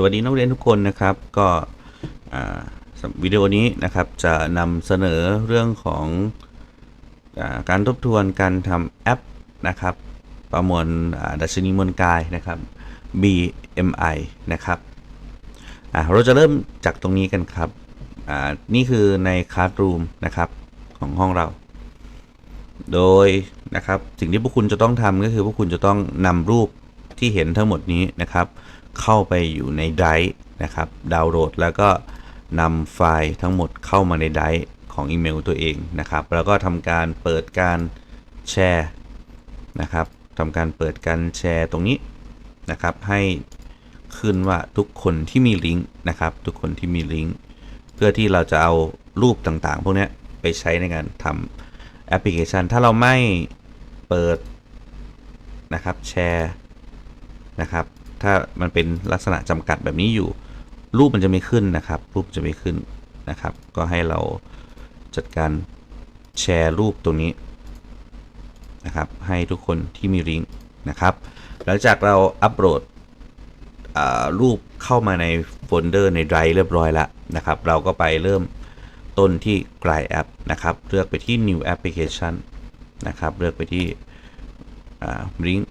สวัสดีนักเรียนทุกคนนะครับ ก็วิดีโอนี้นะครับจะนำเสนอเรื่องของอาการทบทวนการทำแอปนะครับ ประมวลดัชนีมวลกายนะครับ BMI นะครับเราจะเริ่มจากตรงนี้กันครับนี่คือในคลาสรูมนะครับของห้องเรา โดยนะครับสิ่งที่พวกคุณจะต้องทำก็คือพวกคุณจะต้องนำรูปที่เห็นทั้งหมดนี้นะครับ เข้าไปอยู่ในไดรฟ์นะครับดาวน์โหลดแล้วก็นำไฟล์ทั้งหมดเข้ามาในไดรฟ์ของอีเมลตัวเองนะครับ แล้วก็ทำการเปิดการแชร์นะครับทำการเปิดการแชร์ตรงนี้นะครับ ให้ขึ้นว่าทุกคนที่มีลิงก์นะครับ ทุกคนที่มีลิงก์เพื่อที่เราจะเอารูปต่างๆ พวกนี้ไปใช้ในการทำแอปพลิเคชัน ถ้าเราไม่เปิดนะครับแชร์นะครับ ถ้ามันเป็นลักษณะจำกัดแบบนี้อยู่ รูปมันจะไม่ขึ้นนะครับ รูปจะไม่ขึ้นนะครับ ก็ให้เราจัดการแชร์รูปตรงนี้นะครับ ให้ทุกคนที่มีลิงก์นะครับ หลังจากเราอัปโหลดรูปเข้ามาในโฟลเดอร์ในไดร์เรียบร้อยแล้วนะครับ เราก็ไปเริ่มต้นที่กลายแอปนะครับ เลือกไปที่ new application นะครับ เลือกไปที่อ่า link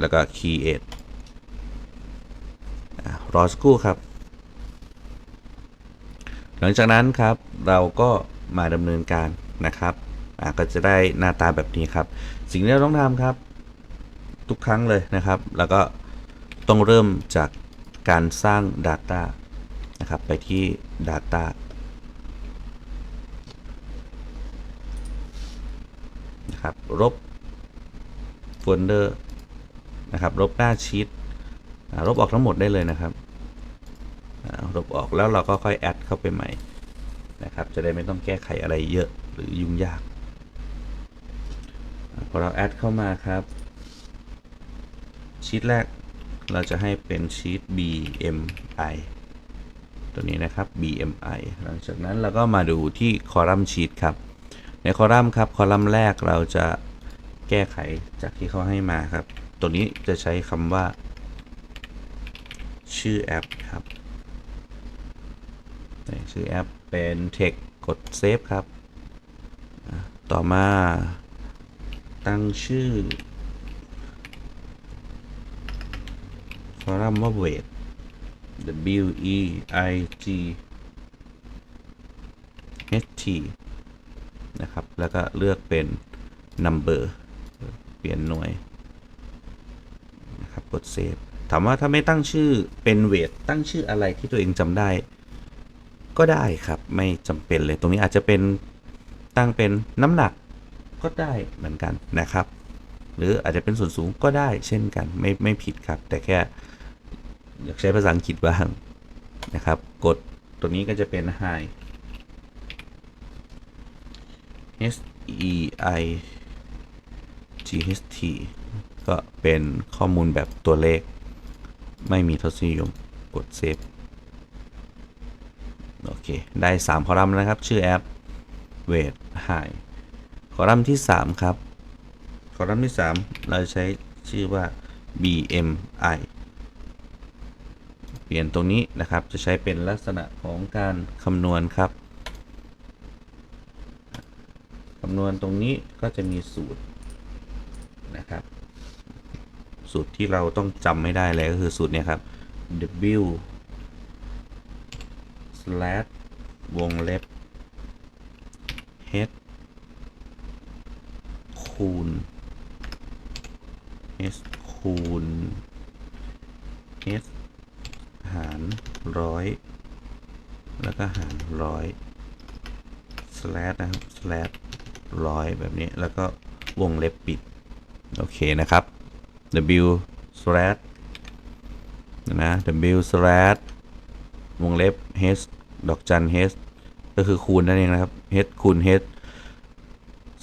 แล้วก็ create รอสักครู่ครับ หลังจากนั้นครับเราก็มาดำเนินการนะครับก็จะได้หน้าตาแบบนี้ครับ สิ่งที่เราต้องทำครับ ทุกครั้งเลยนะครับ แล้วก็ต้องเริ่มจากการสร้าง Data นะครับ ไปที่ Data นะครับลบโฟลเดอร์นะครับลบหน้าชีต ลบออกทั้งหมดได้เลยนะครับลบออกแล้วเราก็ค่อยแอดเข้าไปใหม่นะครับ จะได้ไม่ต้องแก้ไขอะไรเยอะหรือยุ่งยาก พอเราแอดเข้ามาครับ ชีตแรกเราจะให้เป็นชีต BMI ตัวนี้นะครับ BMI หลังจากนั้นเราก็มาดูที่คอลัมน์ชีตครับ ในคอลัมน์ครับ คอลัมน์แรกเราจะแก้ไขจากที่เขาให้มาครับ ตัวนี้จะใช้คำว่า ชื่อแอปครับนี่ชื่อแอปเป็น text กด save ครับ ต่อมาตั้งชื่อคอลัมน์ว่า weight W E I G H T นะครับ แล้วก็เลือกเป็น number เปลี่ยนหน่วยนะครับ กด save ถามว่าถ้าไม่ตั้งชื่อเป็นเวทตั้งชื่ออะไรที่ตัวเองจำได้ ก็ได้ครับไม่จำเป็นเลยตรงนี้อาจจะเป็นตั้งเป็นน้ำหนักก็ได้เหมือนกันนะครับ หรืออาจจะเป็นส่วนสูงก็ได้เช่นกันไม่ไม่ผิดครับ แต่แค่อยากใช้ภาษาอังกฤษบ้างนะครับ กดตัวนี้ก็จะเป็น high h e i g h t ก็เป็นข้อมูลแบบตัวเลข ไม่มีทศนิยมกดเซฟโอเค ได้ 3 คอลัมน์แล้วนะครับ ชื่อแอป weight high คอลัมน์ที่ 3 ครับ คอลัมน์ที่ 3 เราใช้ชื่อว่า BMI เปลี่ยนตรงนี้นะครับ จะใช้เป็นลักษณะของการคำนวณครับ คำนวณตรงนี้ก็จะมีสูตร สูตรที่เราต้องจำไม่ได้เลยก็คือสูตรเนี้ยครับ W slash วงเล็บ h คูณ h คูณ h หารร้อยแล้วก็หารร้อย slash นะครับ slash ร้อยแบบนี้แล้วก็วงเล็บปิด โอเคนะครับ w slash นะ w slash วงเล็บ h ดอกจัน h ก็คือคูณนั่นเองนะครับ h คูณ h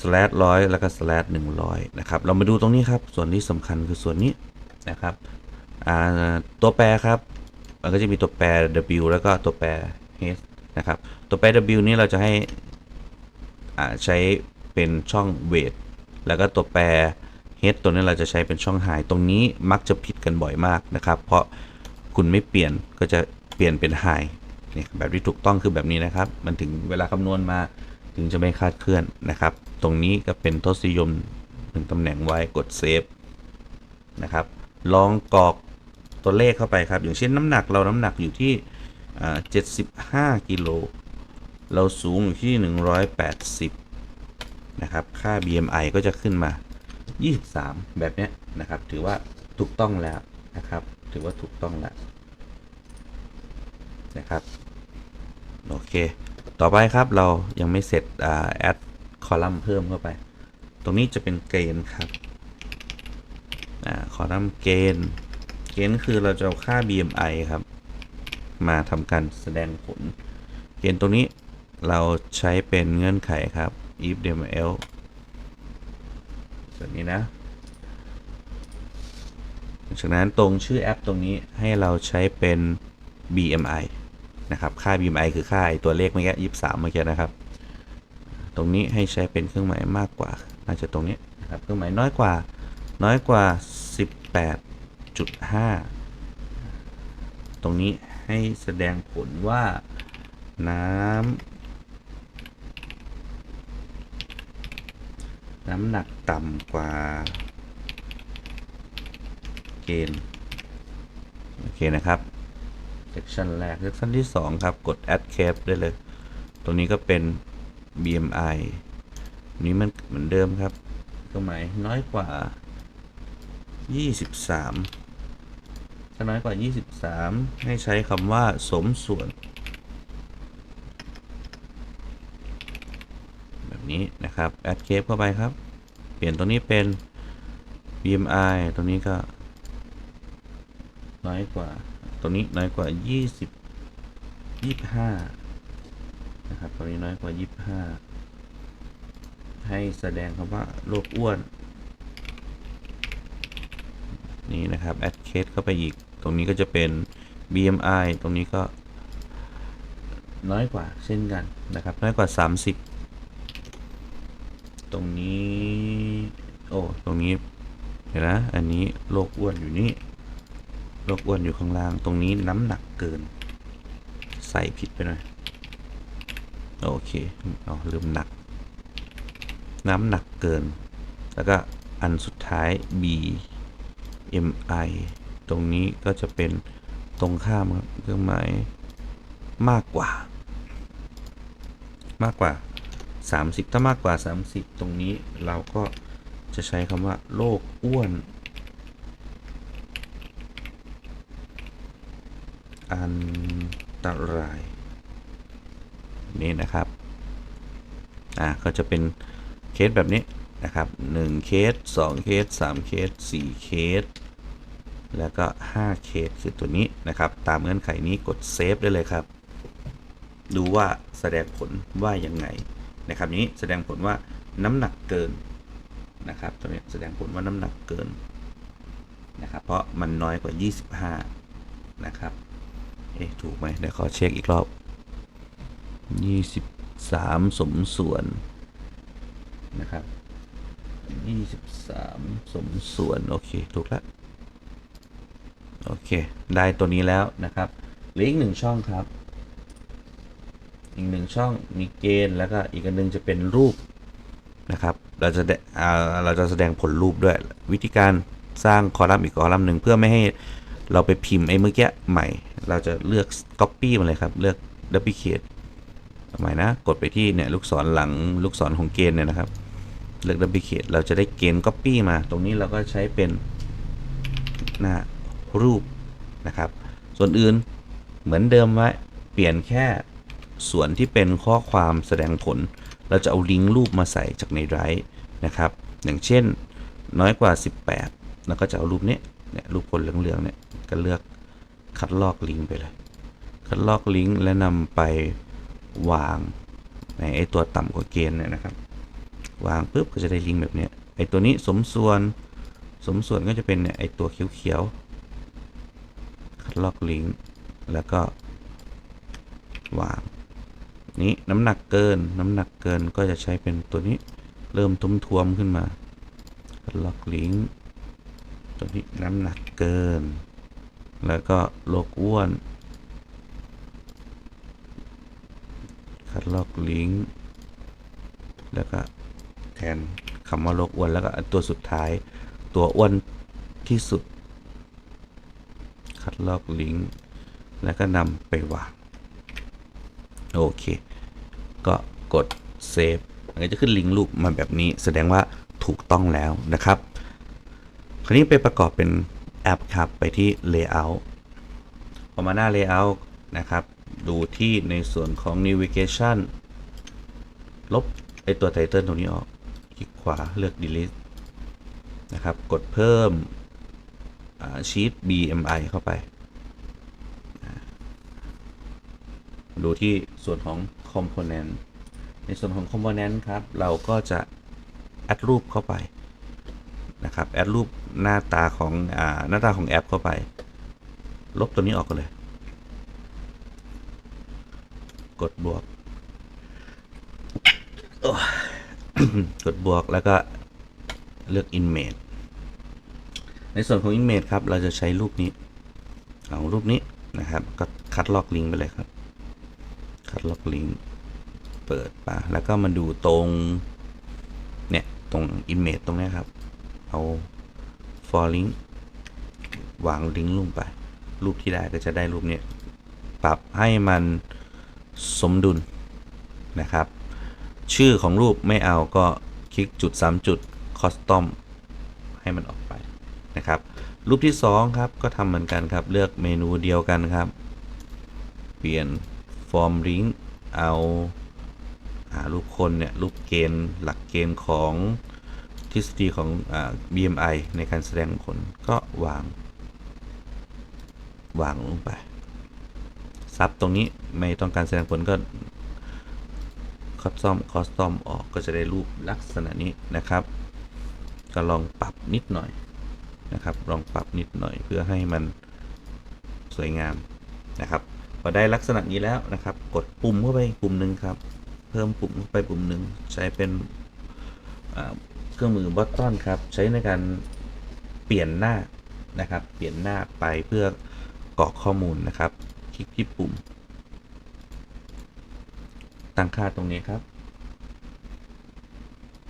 slash ร้อยแล้วก็ slash หนึ่งร้อยนะครับ เรามาดูตรงนี้ครับ ส่วนที่สำคัญคือส่วนนี้นะครับตัวแปรครับ มันก็จะมีตัวแปร w แล้วก็ตัวแปร h นะครับ ตัวแปร w นี่เราจะให้ใช้เป็นช่อง weight แล้วก็ตัวแปร h ตัวนี้เราจะใช้เป็นช่อง high ตรงนี้มักจะผิดกันบ่อยมากนะครับ เพราะคุณไม่เปลี่ยนก็จะเปลี่ยนเป็น high นี่แบบที่ถูกต้องคือแบบนี้นะครับ มันถึงเวลาคำนวณมาถึงจะไม่คาดเคลื่อนนะครับ ตรงนี้ก็เป็นทศนิยมหนึ่งตำแหน่งไว้กดเซฟนะครับ ลองกรอกตัวเลขเข้าไปครับ อย่างเช่นน้ำหนักเราน้ำหนักอยู่ที่อ่า75กิโลเราสูงอยู่ที่ 180 นะครับ ค่า BMI ก็จะขึ้นมา 23 แบบนี้นะครับ ถือว่าถูกต้องแล้วนะครับ ถือว่าถูกต้องแล้วนะครับโอเค ต่อไปครับเรายังไม่เสร็จอ่าแอดคอลัมน์เพิ่มเข้าไป ตรงนี้จะเป็นเกณฑ์ครับอ่าคอลัมน์เกณฑ์ เกณฑ์คือเราจะเอาค่า BMI ครับ มาทำการแสดงผล เกณฑ์ตรงนี้เราใช้เป็นเงื่อนไขครับ if dml แบบนี้นะจากนั้นตรงชื่อแอปตรงนี้ให้เราใช้เป็น BMI นะครับ ค่า BMI คือค่าตัวเลขเมื่อกี้ยี่สามเมื่อกี้นะครับ ตรงนี้ให้ใช้เป็นเครื่องหมายมากกว่า น่าจะตรงนี้นะครับ เครื่องหมายน้อยกว่า น้อยกว่า 18.5 ตรงนี้ให้แสดงผลว่าน้ำ น้ำหนักต่ำกว่า เกณฑ์โอเคนะครับ section แรก section ที่ 2 ครับ กด add cap ได้เลย ตรงนี้ก็เป็น BMI นี้มันเหมือนเดิมครับเครื่องหมายน้อยกว่า 23 ถ้าน้อยกว่า 23 ให้ใช้คำว่าสมส่วน แบบ นะครับ add cap เข้าไปครับ เปลี่ยนตรงนี้เป็น BMI ตรงนี้ก็ น้อยกว่าตรงนี้น้อยกว่า 20 25 นะครับตรงนี้น้อยกว่า 25 ให้แสดงคำว่าโรคอ้วน นี่นะครับ add case เข้าไปอีก ตรงนี้ก็จะเป็น BMI ตรงนี้ก็น้อยกว่าเช่นกันนะครับ น้อยกว่า 30 ตรงนี้ โอ้ตรงนี้เห็นนะอันนี้โรคอ้วนอยู่นี่โรคอ้วนอยู่ข้างล่างตรงนี้น้ำหนักเกิน ใส่ผิดไปหน่อยโอเคเอาลืมหนัก น้ำหนักเกิน แล้วก็อันสุดท้าย B MI ตรงนี้ก็จะเป็นตรงข้ามครับเครื่องหมายมากกว่า มากกว่า 30 ถ้ามากกว่า 30 ตรงนี้เราก็จะใช้คำว่าโรคอ้วน อันตราย นี่นะครับ อ่าก็จะเป็นเคสแบบนี้นะครับ1เคส2เคส3เคส4เคสแล้วก็ 5 เคสคือตัวนี้นะครับ ตามเงื่อนไขนี้กดเซฟได้เลยครับ ดูว่าแสดงผลว่ายังไง นะครับนี้แสดงผลว่าน้ำหนักเกินนะครับตัวนี้แสดงผลว่าน้ำหนักเกินนะครับเพราะมันน้อยกว่า 25 นะครับเอ๊ะถูกไหมเดี๋ยวขอเช็คอีกรอบ 23 สมส่วนนะครับ23 สมส่วน โอเค ถูกแล้วโอเค ได้ตัวนี้แล้วนะครับเหลืออีกหนึ่งช่องครับ อีกหนึ่งช่องมีเกณฑ์แล้วก็อีกอันหนึงจะเป็นรูปนะครับ เราจะได้อ่าเราจะแสดงผลรูปด้วย วิธีการสร้างคอลัมน์อีกคอลัมน์หนึ่งเพื่อไม่ให้เราไปพิมพ์ไอ้เมื่อกี้ใหม่ เราจะเลือก Copy มาเลยครับ เลือก Duplicate ใหม่นะ กดไปที่เนี่ยลูกศรหลังลูกศรของเกณฑ์เนี่ยนะครับ เลือก Duplicate เราจะได้เกณฑ์ Copy มา ตรงนี้เราก็ใช้เป็นหน้ารูปนะครับ ส่วนอื่นเหมือนเดิมไว้เปลี่ยนแค่ ส่วนที่เป็นข้อความแสดงผล เราจะเอาลิงก์รูปมาใส่จากในไดรฟ์นะครับ อย่างเช่นน้อยกว่า 18 แล้วก็จะเอารูปนี้เนี่ยรูปคนเหลืองๆเนี่ยก็เลือกคัดลอกลิงก์ไปเลย คัดลอกลิงก์และนำไปวางในไอตัวต่ำกว่าเกณฑ์เนี่ยนะครับ วางปุ๊บก็จะได้ลิงก์แบบนี้ไอตัวนี้สมส่วนสมส่วนก็จะเป็นเนี่ยไอตัวเขียวๆคัดลอกลิงก์แล้วก็วาง นี้น้ำหนักเกิน น้ำหนักเกินก็จะใช้เป็นตัวนี้เริ่มทุ่มทวมขึ้นมาคัดลอกลิงตัวนี้น้ำหนักเกิน แล้วก็โลกอ้วนคัดลอกลิงก์แล้วก็แทนคำว่าโลกอ้วนแล้วก็ตัวสุดท้าย ตัวอ้วนที่สุด คัดลอกลิงก์แล้วก็นำไปวาง โอเค ก็กดเซฟมันก็จะขึ้นลิงก์รูปมาแบบนี้ แสดงว่าถูกต้องแล้วนะครับ คราวนี้ไปประกอบเป็นแอปครับ ไปที่ Layout พอมาหน้า Layout นะครับ ดูที่ในส่วนของ Navigation ลบไอตัวไตเติลตรงนี้ออก คลิกขวาเลือก delete นะครับ กดเพิ่มชีต BMI เข้าไป ดูที่ส่วนของ Component ในส่วนของ Component ครับ เราก็จะแอดรูปเข้าไปนะครับแอดรูปหน้าตาของอหน้าตาของแอปเข้าไป ลบตัวนี้ออกกันเลย กดบวก กดบวกแล้วก็เลือก image ในส่วนของ image ครับ เราจะใช้รูปนี้ เอารูปนี้นะครับ ก็คัดลอกลิงก์ไปเลยครับ คัดล็อกลิงก์เปิดมาแล้วก็มาดูตรง เนี่ย ตรง image ตรงนี้ครับ เอา for link วางลิงก์ลงไป รูปที่ได้ก็จะได้รูปเนี้ยปรับให้มันสมดุลนะครับ ชื่อของรูปไม่เอาก็คลิกจุด 3 จุด custom ให้มันออกไปนะครับ รูปที่ 2 ครับ ก็ทำเหมือนกันครับ เลือกเมนูเดียวกันครับ เปลี่ยน form link เอาารูปคนเนี่ยรูปเกณฑ์หลักเกณฑ์ของทฤษฎีของอา BMI ในการแสดงผลก็วาง วางลงไปซับตรงนี้ไม่ต้องการแสดงผลก็คอสตอมคอสตอมออกก็จะได้รูปลักษณะนี้นะครับ ก็ลองปรับนิดหน่อยนะครับ ลองปรับนิดหน่อยเพื่อให้มันสวยงามนะครับ พอได้ลักษณะนี้แล้วนะครับ กดปุ่มเข้าไปปุ่มหนึ่งครับ เพิ่มปุ่มเข้าไปปุ่มหนึ่งใช้เป็นเครื่องมือบัตตอนครับ ใช้ในการเปลี่ยนหน้านะครับ เปลี่ยนหน้าไปเพื่อกรอกข้อมูลนะครับ คลิกที่ปุ่ม ตั้งค่าตรงนี้ครับ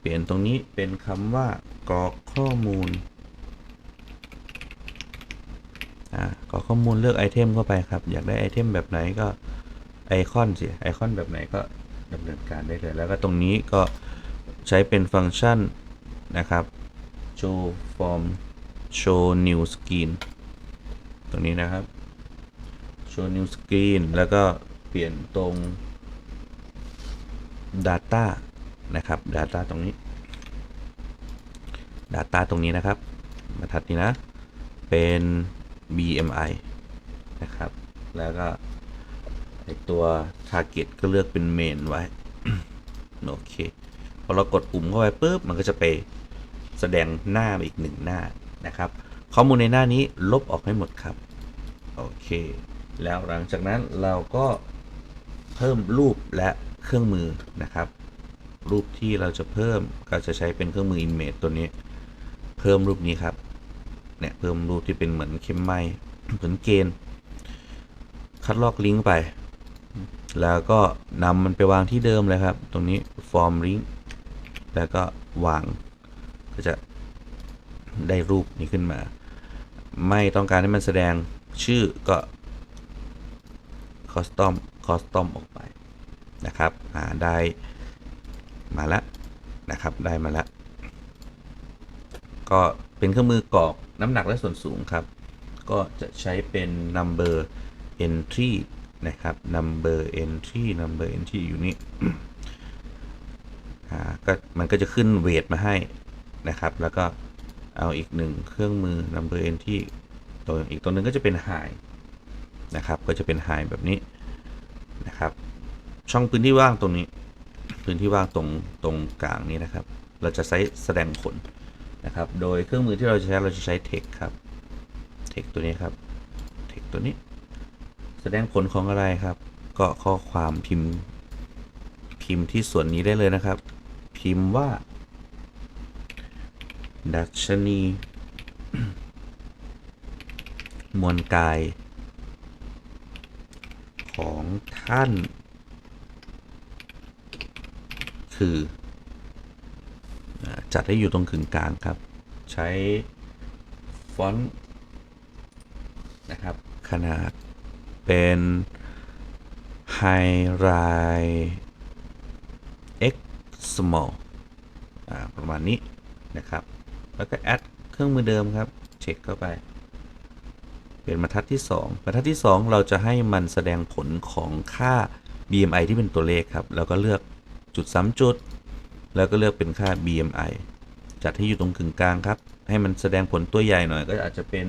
เปลี่ยนตรงนี้เป็นคำว่ากรอกข้อมูลอ่า กรอกข้อมูลเลือกไอเทมเข้าไปครับ อยากได้ไอเทมแบบไหนก็ไอคอนสิไอคอนแบบไหนก็ดำเนินการได้เลย แล้วก็ตรงนี้ก็ใช้เป็นฟังก์ชันนะครับ show form show new screen ตรงนี้นะครับ show new screen แล้วก็เปลี่ยนตรง data นะครับ data ตรงนี้ data ตรงนี้นะครับบรรทัดนี้นะ เป็น BMI นะครับ แล้วก็ไอตัว target ก็เลือกเป็น main ไว้ โอเค พอเรากดปุ่มเข้าไปปุ๊บ มันก็จะไปแสดงหน้ามาอีกหนึ่งหน้านะครับ ข้อมูลในหน้านี้ลบออกให้หมดครับ โอเค แล้วหลังจากนั้นเราก็เพิ่มรูปและเครื่องมือนะครับ รูปที่เราจะเพิ่มก็จะใช้เป็นเครื่องมือ image ตัวนี้ เพิ่มรูปนี้ครับ เนี่ยเพิ่มรูปที่เป็นเหมือนเข็มไม้เหมือนเกณฑ์คัดลอกลิงก์ไป แล้วก็นำมันไปวางที่เดิมเลยครับ ตรงนี้ form link แล้วก็วางก็จะได้รูปนี้ขึ้นมา ไม่ต้องการให้มันแสดงชื่อก็ custom custom ออกไปนะครับาได้มาแล้วนะครับได้มาแล้ว ก็เป็นเครื่องมือกรอก น้ำหนักและส่วนสูงครับ ก็จะใช้เป็น number entry นะครับ number entry number entry อยู่นี่อ่าก็มันก็จะขึ้นเวทมาให้นะครับ แล้วก็เอาอีกหนึ่งเครื่องมือ number entry ตัวอีกตัวหนึ่งก็จะเป็น high นะครับ ก็จะเป็น high แบบนี้นะครับ ช่องพื้นที่ว่างตรงนี้ พื้นที่ว่างตรงตรงกลางนี้นะครับ เราจะใช้แสดงผล นะครับ โดยเครื่องมือที่เราจะใช้เราจะใช้ text ครับ text ตัวนี้ครับ text ตัวนี้ แสดงผลของอะไรครับ ก็ข้อความพิมพ์ พิมพ์ที่ส่วนนี้ได้เลยนะครับ พิมพ์ว่า ดัชนี มวลกาย ของท่าน คือ จัดให้อยู่ตรงกึ่งกลางครับ ใช้ฟอนต์นะครับ ขนาดเป็น High X Small อ่าประมาณนี้นะครับ แล้วก็แอดเครื่องมือเดิมครับ เช็คเข้าไป เป็นบรรทัดที่ 2บรรทัดที่ 2 เราจะให้มันแสดงผลของค่า BMI ที่เป็นตัวเลขครับ แล้วก็เลือกจุดซ้ำจุด แล้วก็เลือกเป็นค่า BMI จัดให้อยู่ตรงกึ่งกลางครับ ให้มันแสดงผลตัวใหญ่หน่อยก็อาจจะเป็น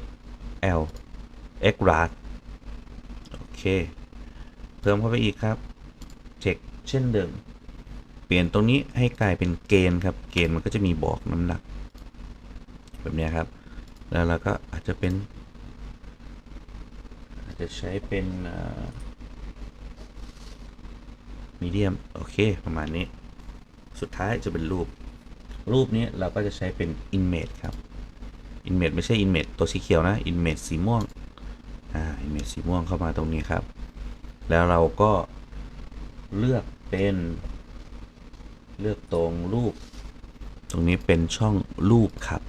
XL X rad โอเค เพิ่มเข้าไปอีกครับ เช็คเช่นเดิม เปลี่ยนตรงนี้ให้กลายเป็นเกณฑ์ครับ เกณฑ์มันก็จะมีบอกน้ำหนัก แบบนี้ครับ แล้วเราก็อาจจะเป็น อาจจะใช้เป็น มีเดียมโอเค ประมาณนี้ สุดท้ายจะเป็นรูป รูปนี้เราก็จะใช้เป็น image ครับ image ไม่ใช่ image ตัวสีเขียวนะ image สีม่วงอ่า image สีม่วงเข้ามาตรงนี้ครับ แล้วเราก็เลือกเป็น เลือกตรงรูป ตรงนี้เป็นช่องรูปครับ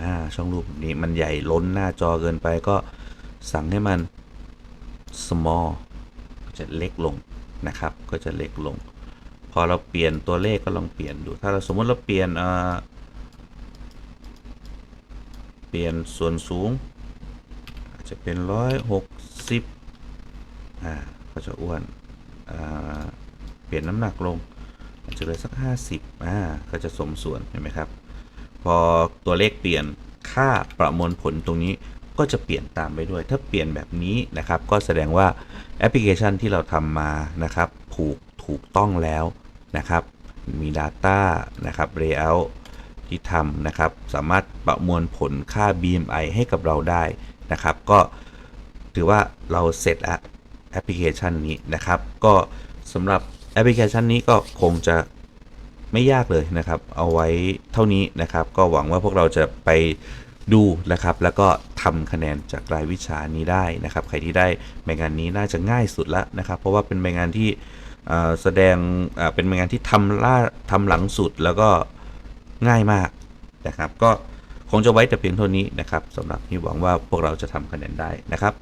อ่าช่องรูปนี้มันใหญ่ล้นหน้าจอเกินไปก็สั่งให้มัน small จะเล็กลง นะครับ ก็จะเล็กลง พอเราเปลี่ยนตัวเลขก็ลองเปลี่ยนดู ถ้าเราสมมติเราเปลี่ยนอ่าเปลี่ยนส่วนสูง อาจจะเป็นร้อยหกสิบอ่าก็จะอ้วนอ่าเปลี่ยนน้ำหนักลงอาจจะเลยสักห้าสิบอ่าก็จะสมส่วนเห็นไหมครับ พอตัวเลขเปลี่ยนค่าประมวลผลตรงนี้ก็จะเปลี่ยนตามไปด้วย ถ้าเปลี่ยนแบบนี้นะครับ ก็แสดงว่า แอปพลิเคชันที่เราทำมานะครับถูกถูกต้องแล้วนะครับ มี Data นะครับ Layout ที่ทำนะครับสามารถประมวลผลค่า BMI ให้กับเราได้นะครับ ก็ถือว่าเราเสร็จแล้วแอปพลิเคชันนี้นะครับ ก็สำหรับแอปพลิเคชันนี้ก็คงจะไม่ยากเลยนะครับ เอาไว้เท่านี้นะครับ ก็หวังว่าพวกเราจะไป ดูนะครับ แล้วก็ทำคะแนนจากรายวิชานี้ได้นะครับ ใครที่ได้ใบงานนี้น่าจะง่ายสุดแล้วนะครับ เพราะว่าเป็นใบงานที่แสดงเอ่อเป็นใบงานที่ทำล่าทำหลังสุดแล้วก็ง่ายมากนะครับ ก็คงจะไว้แต่เพียงเท่านี้นะครับสำหรับที่หวังว่าพวกเราจะทำคะแนนได้นะครับ